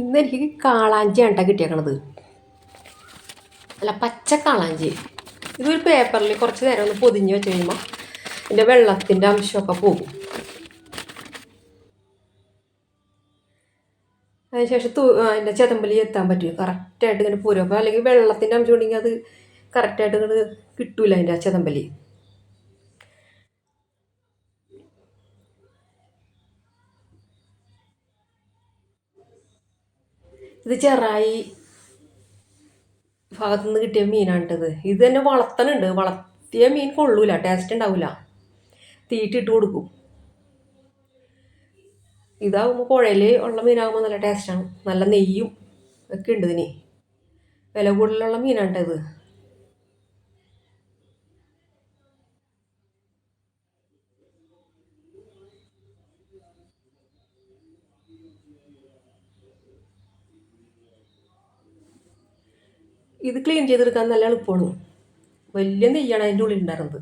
ഇന്ന് എനിക്ക് കാളാഞ്ചി ആണ്ട കിട്ടിയേക്കണത്. അല്ല പച്ച കാളാഞ്ചി. ഇതൊരു പേപ്പറിൽ കുറച്ച് നേരം ഒന്ന് പൊതിഞ്ഞ് വെച്ച് കഴിയുമ്പോൾ ഇതിന്റെ വെള്ളത്തിന്റെ അംശമൊക്കെ പോകും. അതിനുശേഷം തു അതിന്റെ ചെതമ്പലി എത്താൻ പറ്റും. കറക്റ്റായിട്ട് ഇങ്ങനെ പോരും. അപ്പോൾ അല്ലെങ്കിൽ വെള്ളത്തിന്റെ അംശം ഉണ്ടെങ്കിൽ അത് കറക്റ്റായിട്ട് ഇങ്ങോട്ട് കിട്ടൂല അതിന്റെ ആ ചെതമ്പലി. ഇത് ചെറായി ഭാഗത്തു നിന്ന് കിട്ടിയ മീനാണിട്ടത്. ഇത് തന്നെ വളർത്തണുണ്ട്. വളർത്തിയ മീൻ കൊള്ളൂല. ടേസ്റ്റ് ഉണ്ടാവില്ല തീറ്റിട്ട് കൊടുക്കും. ഇതാകുമ്പോൾ പുഴയിൽ ഉള്ള മീനാകുമ്പോൾ നല്ല ടേസ്റ്റാണ് നല്ല നെയ്യും ഒക്കെ ഉണ്ട് ഇതിന്. വില കൂടുതലുള്ള മീനാണ് ഇത് ക്ലീൻ ചെയ്തെടുക്കാൻ നല്ല എളുപ്പമാണ് വലിയ നെയ്യാണ് അതിന്റെ ഉള്ളിൽ ഉണ്ടായിരുന്നത്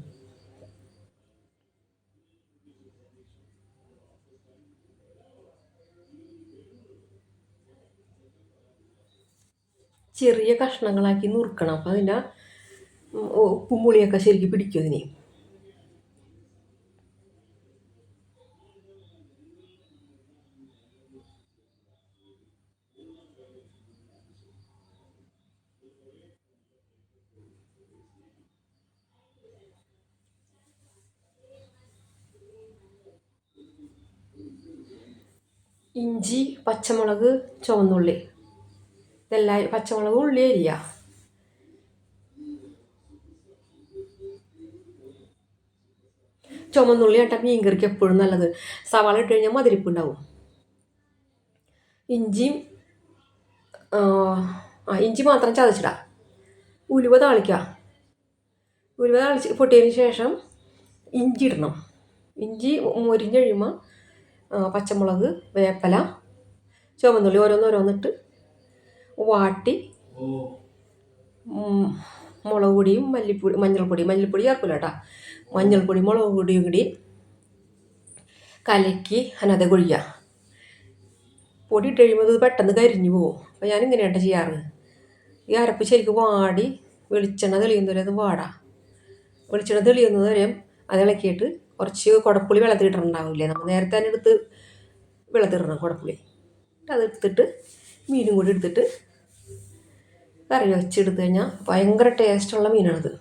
ചെറിയ കഷ്ണങ്ങളാക്കി നുറുക്കണം. അപ്പം അതിന്റെ ഉപ്പും പുളിയൊക്കെ ശരിക്കും പിടിക്കും അതിന്. ഇഞ്ചി പച്ചമുളക് ചുവന്നുള്ളി. ഇതെല്ലാം പച്ചമുളക് ഉള്ളി അരിയ. ചുമന്നുള്ളി ആട്ട മീൻകറിക്ക് എപ്പോഴും നല്ലത്. സവാള ഇട്ട് കഴിഞ്ഞാൽ മതിരിപ്പ് ഉണ്ടാവും. ഇഞ്ചിയും ആ ഇഞ്ചി മാത്രം ചതച്ചിടാം. ഉലുവ താളിക്കുക ഉലുവ താളിച്ച് പൊട്ടിയതിന് ശേഷം ഇഞ്ചി ഇടണം. ഇഞ്ചി മുരിഞ്ഞ് കഴിയുമ്പോൾ പച്ചമുളക് വേപ്പല ചുവന്നുള്ളി ഓരോന്നോരോന്നിട്ട് വാട്ടി മുളക് പൊടിയും മല്ലിപ്പൊടി മഞ്ഞൾപ്പൊടി മഞ്ഞൾപ്പൊടി ചേർക്കില്ല കേട്ടോ മഞ്ഞൾപ്പൊടി മുളക് പൊടിയും കൂടി കലക്കി അനത കൊഴിയുക പൊടി ഇട്ട് കഴിയുമ്പോൾ പെട്ടെന്ന് കരിഞ്ഞു പോകും. അപ്പോൾ ഞാൻ ഇങ്ങനെയാണ് ചെയ്യാറ്. ഈ അരപ്പ് ശരിക്കും വാടി വെളിച്ചെണ്ണ തെളിയുന്നവരെ അത് വാടാം. വെളിച്ചെണ്ണ തെളിയുന്നത് വരെയും അത് ഇളക്കിയിട്ട് കുറച്ച് കുടപ്പുളി വെള്ളത്തിലിട്ടിട്ടുണ്ടാവില്ലേ നമ്മൾ നേരത്തെ തന്നെ എടുത്ത് വെള്ളത്തിലിടണം കുടപ്പുളി. അത് എടുത്തിട്ട് മീനും കൂടി എടുത്തിട്ട് കറി വെച്ചെടുത്ത് കഴിഞ്ഞാൽ ഭയങ്കര ടേസ്റ്റുള്ള മീനാണത്.